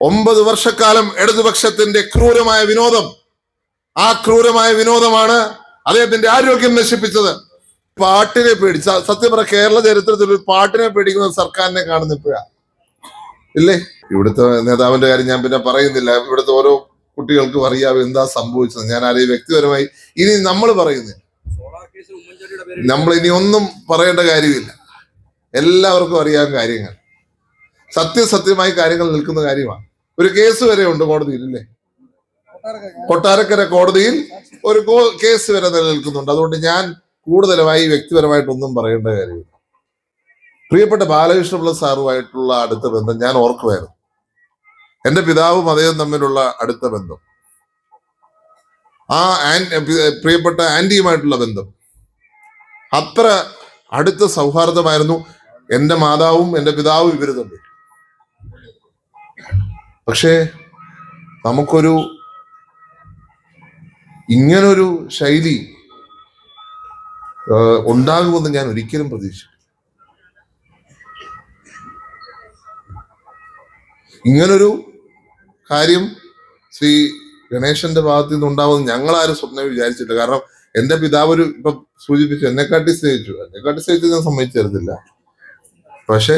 ഒമ്പത് വർഷക്കാലം ഇടതുപക്ഷത്തിന്റെ ക്രൂരമായ വിനോദം. ആ ക്രൂരമായ വിനോദമാണ് അദ്ദേഹത്തിന്റെ ആരോഗ്യം നശിപ്പിച്ചത്. പാട്ടിനെ പേടി സത്യം പറ കേരള ചരിത്രത്തിൽ ഒരു പാട്ടിനെ പേടിക്കുന്ന സർക്കാരിനെ കാണുന്ന ഇപ്പോഴാ. ഇല്ലേ? ഇവിടുത്തെ നേതാവിന്റെ കാര്യം ഞാൻ പിന്നെ പറയുന്നില്ല. ഇവിടുത്തെ ഓരോ കുട്ടികൾക്കും അറിയാം എന്താ സംഭവിച്ചത്. ഞാൻ ആരെയും വ്യക്തിപരമായി ഇനി നമ്മൾ പേര് നമ്മൾ ഇനി ഒന്നും പറയേണ്ട കാര്യമില്ല. എല്ലാവർക്കും അറിയാൻ കാര്യങ്ങൾ. സത്യസത്യമായി കാര്യങ്ങൾ നിൽക്കുന്ന കാര്യമാണ്. ഒരു കേസ് വരെ ഉണ്ട് കോടതിയിൽ അല്ലേ കൊട്ടാരക്കര കോടതിയിൽ ഒരു കേസ് വരെ നിലനിൽക്കുന്നുണ്ട്. അതുകൊണ്ട് ഞാൻ കൂടുതലായി വ്യക്തിപരമായിട്ടൊന്നും പറയേണ്ട കാര്യമില്ല. പ്രിയപ്പെട്ട ബാലകൃഷ്ണപിള്ള സാറുമായിട്ടുള്ള അടുത്ത ബന്ധം ഞാൻ ഓർക്കുമായിരുന്നു. എന്റെ പിതാവും അദ്ദേഹം തമ്മിലുള്ള അടുത്ത ബന്ധം. ആ പ്രിയപ്പെട്ട ആന്റിയുമായിട്ടുള്ള ബന്ധം. അത്ര അടുത്ത സൗഹാർദ്ദമായിരുന്നു. എന്റെ മാതാവും എന്റെ പിതാവും ഇവർ തമ്മിൽ. പക്ഷേ നമുക്കൊരു ഇങ്ങനൊരു ശൈലി ഉണ്ടാകുമെന്ന് ഞാൻ ഒരിക്കലും പ്രതീക്ഷിച്ചു ഇങ്ങനൊരു കാര്യം ശ്രീ ഗണേശന്റെ ഭാഗത്ത് നിന്ന് ഉണ്ടാവുമെന്ന് ഞങ്ങളാരും സ്വപ്നം വിചാരിച്ചില്ല കാരണം എന്റെ പിതാവ് ഒരു ഇപ്പൊ സൂചിപ്പിച്ചു എന്നെക്കാട്ടി സ്നേഹിച്ചു. എന്നെക്കാട്ടി സ്നേഹിച്ചു ഞാൻ സമ്മതിച്ചു തരുന്നില്ല പക്ഷെ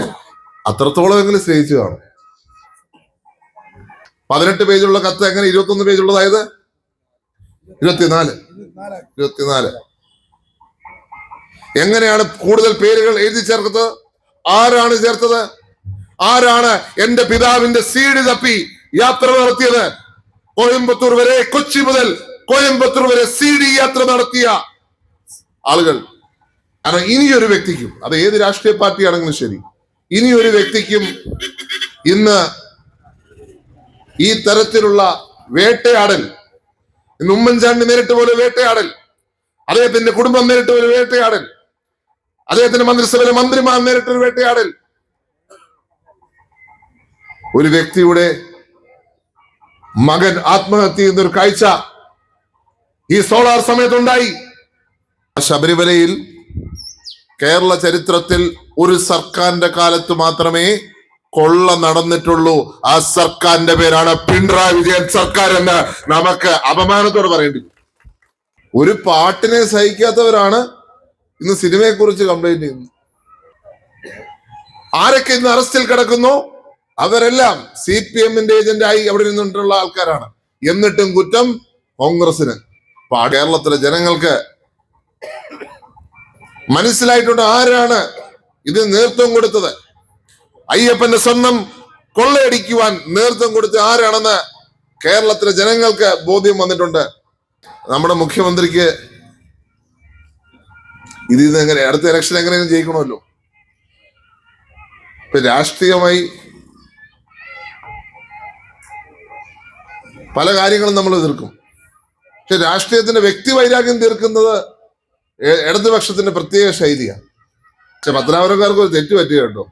അത്രത്തോളം എങ്കിലും സ്നേഹിച്ചു കാണും. പതിനെട്ട് പേജുള്ള കത്ത് എങ്ങനെ ഇരുപത്തൊന്ന് പേജുള്ളതായത്? ഇരുപത്തിനാല്. ഇരുപത്തിനാല്. എങ്ങനെയാണ് കൂടുതൽ പേരുകൾ എഴുതി ചേർത്തത്? ആരാണ് ചേർത്തത്? ആരാണ് എന്റെ പിതാവിന്റെ സീഡ് തപ്പി യാത്ര നടത്തിയത്? കോയമ്പത്തൂർ വരെ കൊച്ചി മുതൽ കോയമ്പത്തൂർ വരെ സീഡി യാത്ര നടത്തിയ ആളുകൾ. കാരണം ഇനിയൊരു വ്യക്തിക്കും അത് ഏത് രാഷ്ട്രീയ പാർട്ടിയാണെങ്കിലും ശരി ഇനിയൊരു വ്യക്തിക്കും ഇന്ന് ഈ തരത്തിലുള്ള വേട്ടയാടൽ ഇന്ന് ഉമ്മൻചാണ്ടി നേരിട്ട് പോലെ വേട്ടയാടൽ അദ്ദേഹത്തിന്റെ കുടുംബം നേരിട്ട് ഒരു വേട്ടയാടൽ അദ്ദേഹത്തിന്റെ മന്ത്രിസഭയിലെ മന്ത്രിമാർ നേരിട്ടൊരു വേട്ടയാടൽ. ഒരു വ്യക്തിയുടെ മകൻ ആത്മഹത്യ ചെയ്യുന്ന ഒരു കാഴ്ച ഈ സോളാർ സമയത്തുണ്ടായി. ശബരിമലയിൽ കേരള ചരിത്രത്തിൽ ഒരു സർക്കാരിന്റെ കാലത്ത് മാത്രമേ കൊള്ള നടന്നിട്ടുള്ളൂ. ആ സർക്കാരിന്റെ പേരാണ് പിണറായി വിജയൻ സർക്കാർ എന്ന് നമുക്ക് അപമാനത്തോടെ പറയേണ്ടി. ഒരു പാട്ടിനെ സഹിക്കാത്തവരാണ് ഇന്ന് സിനിമയെ കുറിച്ച് കംപ്ലൈന്റ് ചെയ്യുന്നത്. ആരൊക്കെ ഇന്ന് അറസ്റ്റിൽ കിടക്കുന്നു? അവരെല്ലാം സി പി എമ്മിന്റെ ഏജന്റായി അവിടെ നിന്നിട്ടുള്ള ആൾക്കാരാണ്. എന്നിട്ടും കുറ്റം കോൺഗ്രസിന് കേരളത്തിലെ ജനങ്ങൾക്ക് മനസ്സിലായിട്ടുണ്ട് ആരാണ് ഇത് നേതൃത്വം കൊടുത്തത്. അയ്യപ്പന്റെ സ്വർണം കൊള്ളയടിക്കുവാൻ നേതൃത്വം കൊടുത്ത ആരാണെന്ന് കേരളത്തിലെ ജനങ്ങൾക്ക് ബോധ്യം വന്നിട്ടുണ്ട്. നമ്മുടെ മുഖ്യമന്ത്രിക്ക് ഇതിൽ നിന്ന് എങ്ങനെ അടുത്ത ഇലക്ഷൻ എങ്ങനെയും ജയിക്കണമല്ലോ. ഇപ്പൊ രാഷ്ട്രീയമായി പല കാര്യങ്ങളും നമ്മൾ എതിർക്കും. പക്ഷെ രാഷ്ട്രീയത്തിന്റെ വ്യക്തി വൈരാഗ്യം തീർക്കുന്നത് ഇടതുപക്ഷത്തിന്റെ പ്രത്യേക ശൈലിയാണ്. പക്ഷെ പത്രാപരക്കാർക്ക് ഒരു തെറ്റ് പറ്റിയ കേട്ടോ.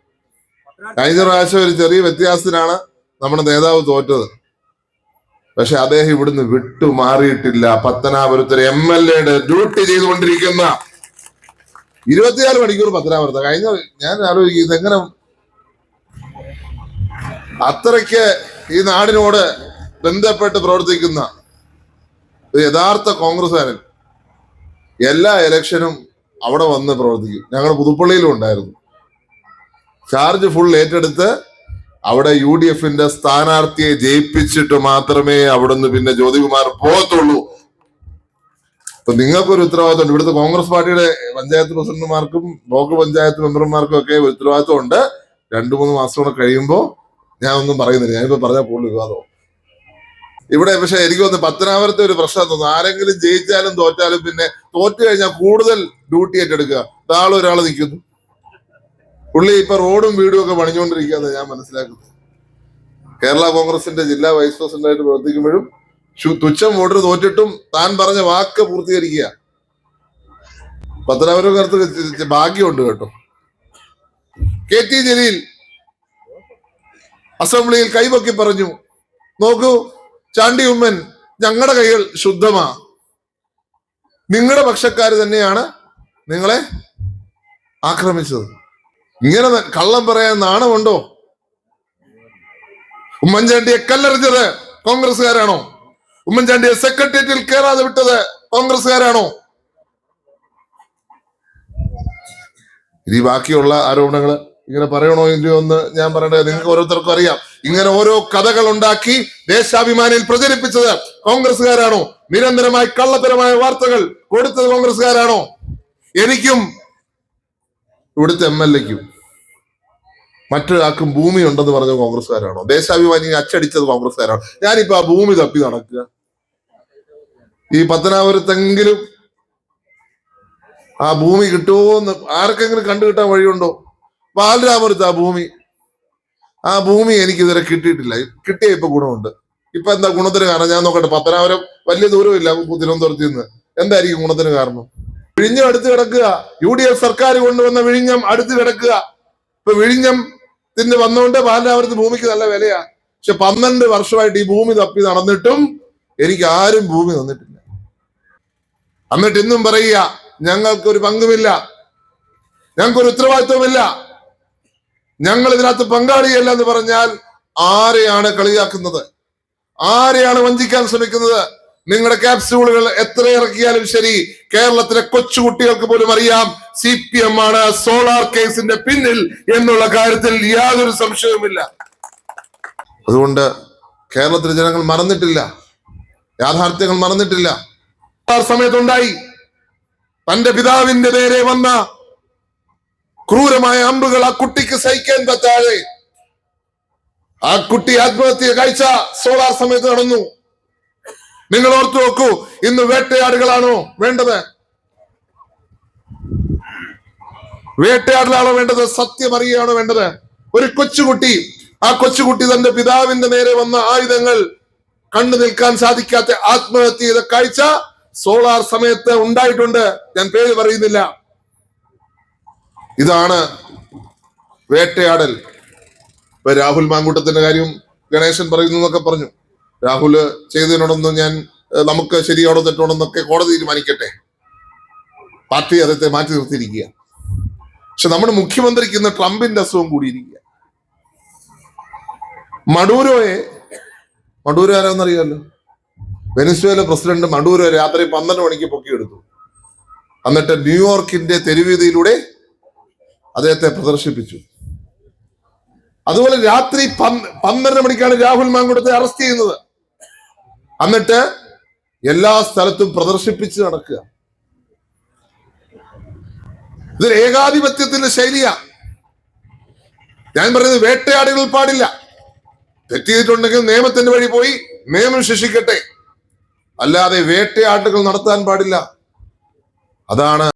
കഴിഞ്ഞ പ്രാവശ്യം ഒരു ചെറിയ വ്യത്യാസത്തിനാണ് നമ്മുടെ നേതാവ് തോറ്റത്. പക്ഷെ അദ്ദേഹം ഇവിടുന്ന് വിട്ടു മാറിയിട്ടില്ല പത്തനാപുരത്തൊരു എം എൽ എയുടെ ഡ്യൂട്ടി ചെയ്തുകൊണ്ടിരിക്കുന്ന ഇരുപത്തിനാല് മണിക്കൂർ പത്തനാപുരത്ത്. കഴിഞ്ഞ ഞാൻ ആലോചിക്കും ഇതെങ്ങനെ അത്രയ്ക്ക് ഈ നാടിനോട് ബന്ധപ്പെട്ട് പ്രവർത്തിക്കുന്ന ഒരു യഥാർത്ഥ കോൺഗ്രസ്സുകാരൻ എല്ലാ ഇലക്ഷനും അവിടെ വന്ന് പ്രവർത്തിക്കും. ഞങ്ങൾ പുതുപ്പള്ളിയിലും ഉണ്ടായിരുന്നു. ചാർജ് ഫുൾ ഏറ്റെടുത്ത് അവിടെ യു ഡി എഫിന്റെ സ്ഥാനാർത്ഥിയെ ജയിപ്പിച്ചിട്ട് മാത്രമേ അവിടുന്ന് പിന്നെ ജ്യോതികുമാർ പോകത്തുള്ളൂ. അപ്പൊ നിങ്ങൾക്കൊരു ഉത്തരവാദിത്തമുണ്ട്. ഇവിടുത്തെ കോൺഗ്രസ് പാർട്ടിയുടെ പഞ്ചായത്ത് പ്രസിഡന്റുമാർക്കും ബ്ലോക്ക് പഞ്ചായത്ത് മെമ്പർമാർക്കും ഒക്കെ ഉത്തരവാദിത്വം ഉണ്ട് രണ്ടു മൂന്ന് മാസം കൂടെ കഴിയുമ്പോൾ ഞാൻ ഒന്നും പറയുന്നില്ല. ഞാനിപ്പോ പറഞ്ഞാൽ കൂടുതൽ വിവാദവും ഇവിടെ പക്ഷെ എനിക്ക് തോന്നുന്നു പത്തനാപുരത്തെ ഒരു പ്രശ്നം തോന്നുന്നു. ആരെങ്കിലും ജയിച്ചാലും തോറ്റാലും പിന്നെ തോറ്റു കഴിഞ്ഞാൽ കൂടുതൽ ഡ്യൂട്ടി ഏറ്റെടുക്കുക. ഒരാൾ ഒരാൾ നിൽക്കുന്നു. പുള്ളി ഇപ്പൊ റോഡും വീടും ഒക്കെ പണിഞ്ഞുകൊണ്ടിരിക്കുകയെന്ന് ഞാൻ മനസ്സിലാക്കുന്നു കേരള കോൺഗ്രസിന്റെ ജില്ലാ വൈസ് പ്രസിഡന്റായിട്ട് പ്രവർത്തിക്കുമ്പോഴും തുച്ഛം വോട്ടിന് തോറ്റിട്ടും താൻ പറഞ്ഞ വാക്ക് പൂർത്തീകരിക്കുക. പത്തനാപുരക്കാർക്ക് ഭാഗ്യമുണ്ട് കേട്ടോ. കെ ടി ജലീൽ അസംബ്ലിയിൽ കൈപൊക്കി പറഞ്ഞു നോക്കൂ ചാണ്ടി ഉമ്മൻ ഞങ്ങളുടെ കൈകൾ ശുദ്ധമാ. നിങ്ങളുടെ പക്ഷക്കാർ തന്നെയാണ് നിങ്ങളെ ആക്രമിച്ചത്. ഇങ്ങനെ കള്ളം പറയാൻ നാണമുണ്ടോ? ഉമ്മൻചാണ്ടിയെ കല്ലെറിഞ്ഞത് കോൺഗ്രസ്സുകാരാണോ? ഉമ്മൻചാണ്ടിയെ സെക്രട്ടേറിയറ്റിൽ കയറാതെ വിട്ടത് കോൺഗ്രസ്സുകാരാണോ? ഇനി ബാക്കിയുള്ള ആരോപണങ്ങൾ ഇങ്ങനെ പറയണോ ഇല്ലയോ എന്ന് ഞാൻ പറയേണ്ടത് നിങ്ങൾക്ക് ഓരോരുത്തർക്കും അറിയാം. ഇങ്ങനെ ഓരോ കഥകൾ ഉണ്ടാക്കി ദേശാഭിമാനിയിൽ പ്രചരിപ്പിച്ചത് കോൺഗ്രസ്സുകാരാണോ? നിരന്തരമായി കള്ളത്തരമായ വാർത്തകൾ കൊടുത്തത് കോൺഗ്രസ്സുകാരാണോ? എനിക്കും ഇവിടുത്തെ എം എൽ എക്കും മറ്റൊരാൾക്കും ഭൂമി ഉണ്ടെന്ന് പറഞ്ഞ കോൺഗ്രസ്സുകാരാണോ? ദേശാഭിമാനി അച്ചടിച്ചത് കോൺഗ്രസ്സുകാരാണോ? ഞാനിപ്പോ ആ ഭൂമി തപ്പി നടക്കുക. ഈ പത്തനാപുരത്തെങ്കിലും ആ ഭൂമി കിട്ടുമോ എന്ന് ആർക്കെങ്കിലും കണ്ടു കിട്ടാൻ വഴിയുണ്ടോ? ബാലരാപുരത്ത് ആ ഭൂമി. ആ ഭൂമി എനിക്ക് ഇതുവരെ കിട്ടിയിട്ടില്ല. കിട്ടിയ ഇപ്പൊ ഗുണമുണ്ട്. ഇപ്പൊ എന്താ ഗുണത്തിന് കാരണം? ഞാൻ നോക്കട്ടെ പത്തനാപുരം വലിയ ദൂരമില്ല തിരുവനന്തപുരത്ത് നിന്ന്. എന്തായിരിക്കും ഗുണത്തിന് കാരണം? വിഴിഞ്ഞം അടുത്ത് കിടക്കുക. യു ഡി എഫ് സർക്കാർ കൊണ്ടുവന്ന വിഴിഞ്ഞം അടുത്ത് കിടക്കുക. ഇപ്പൊ വിഴിഞ്ഞം ത്തിന് വന്നുകൊണ്ട് പാലാവരത്ത് ഭൂമിക്ക് നല്ല വിലയാ. പക്ഷെ പന്ത്രണ്ട് വർഷമായിട്ട് ഈ ഭൂമി തപ്പി നടന്നിട്ടും എനിക്ക് ആരും ഭൂമി തന്നിട്ടില്ല. എന്നിട്ട് ഇന്നും പറയുക ഞങ്ങൾക്കൊരു പങ്കുമില്ല. ഞങ്ങൾക്കൊരു ഉത്തരവാദിത്വമില്ല. ഞങ്ങൾ ഇതിനകത്ത് പങ്കാളിയല്ല എന്ന് പറഞ്ഞാൽ ആരെയാണ് കളിയാക്കുന്നത്? ആരെയാണ് വഞ്ചിക്കാൻ ശ്രമിക്കുന്നത്? നിങ്ങളുടെ ക്യാപ്സ്യൂളുകൾ എത്ര ഇറക്കിയാലും ശരി കേരളത്തിലെ കൊച്ചുകുട്ടികൾക്ക് പോലും അറിയാം സി പി എം ആണ് സോളാർ കേസിന്റെ പിന്നിൽ എന്നുള്ള കാര്യത്തിൽ യാതൊരു സംശയവുമില്ല. അതുകൊണ്ട് കേരളത്തിലെ ജനങ്ങൾ മറന്നിട്ടില്ല. യാഥാർത്ഥ്യങ്ങൾ മറന്നിട്ടില്ല. സമയത്തുണ്ടായി. തന്റെ പിതാവിന്റെ നേരെ വന്ന ക്രൂരമായ അമ്പുകൾ ആ കുട്ടിക്ക് സഹിക്കാൻ പറ്റാതെ ആ കുട്ടി ആത്മഹത്യ കാഴ്ച സോളാർ സമയത്ത് നടന്നു. നിങ്ങൾ ഓർത്തു നോക്കൂ ഇന്ന് വേട്ടയാടുകളാണോ വേണ്ടത്? വേട്ടയാടലാണോ വേണ്ടത്? സത്യം അറിയുകയാണോ വേണ്ടത്? ഒരു കൊച്ചുകുട്ടി ആ കൊച്ചുകുട്ടി തന്റെ പിതാവിന്റെ നേരെ വന്ന ആയുധങ്ങൾ കണ്ടു നിൽക്കാൻ സാധിക്കാത്ത ആത്മഹത്യ ചെയ്ത കാഴ്ച സോളാർ സമയത്ത് ഉണ്ടായിട്ടുണ്ട്. ഞാൻ പേര് പറയുന്നില്ല. ഇതാണ് വേട്ടയാടൽ. ഇപ്പൊ രാഹുൽ മാങ്കൂട്ടത്തിന്റെ കാര്യം ഗണേശൻ പറയുന്നു എന്നൊക്കെ പറഞ്ഞു. രാഹുൽ ചെയ്തതിനോടൊന്നും ഞാൻ നമുക്ക് ശരിയാണോ തെറ്റാണോ എന്നൊക്കെ കോടതി തീരുമാനിക്കട്ടെ? പാർട്ടി അദ്ദേഹത്തെ മാറ്റി നിർത്തിയിരിക്കുക. പക്ഷെ നമ്മുടെ മുഖ്യമന്ത്രിക്ക് ഇന്ന് ട്രംപിന്റെ അസുഖം കൂടിയിരിക്കുക. മഡൂരോയെ മഡൂരോ ആരാന്നറിയാമല്ലോ വെനസ്വേല പ്രസിഡന്റ് മഡൂരോ രാത്രി പന്ത്രണ്ട് മണിക്ക് പൊക്കിയെടുത്തു. എന്നിട്ട് ന്യൂയോർക്കിന്റെ തെരുവീതിയിലൂടെ അദ്ദേഹത്തെ പ്രദർശിപ്പിച്ചു. അതുപോലെ രാത്രി പന്ത്- പന്ത്രണ്ട് മണിക്കാണ് രാഹുൽ മാങ്കുടത്തെ അറസ്റ്റ് ചെയ്യുന്നത്. എന്നിട്ട് എല്ലാ സ്ഥലത്തും പ്രദർശിപ്പിച്ച് നടക്കുക. ഇതൊരു ഏകാധിപത്യത്തിന്റെ ശൈലിയാ. ഞാൻ പറയുന്നത് വേട്ടയാടുകൾ പാടില്ല. തെറ്റിയിട്ടുണ്ടെങ്കിൽ നിയമത്തിന്റെ വഴി പോയി നിയമം ശിക്ഷിക്കട്ടെ. അല്ലാതെ വേട്ടയാട്ടുകൾ നടത്താൻ പാടില്ല. അതാണ്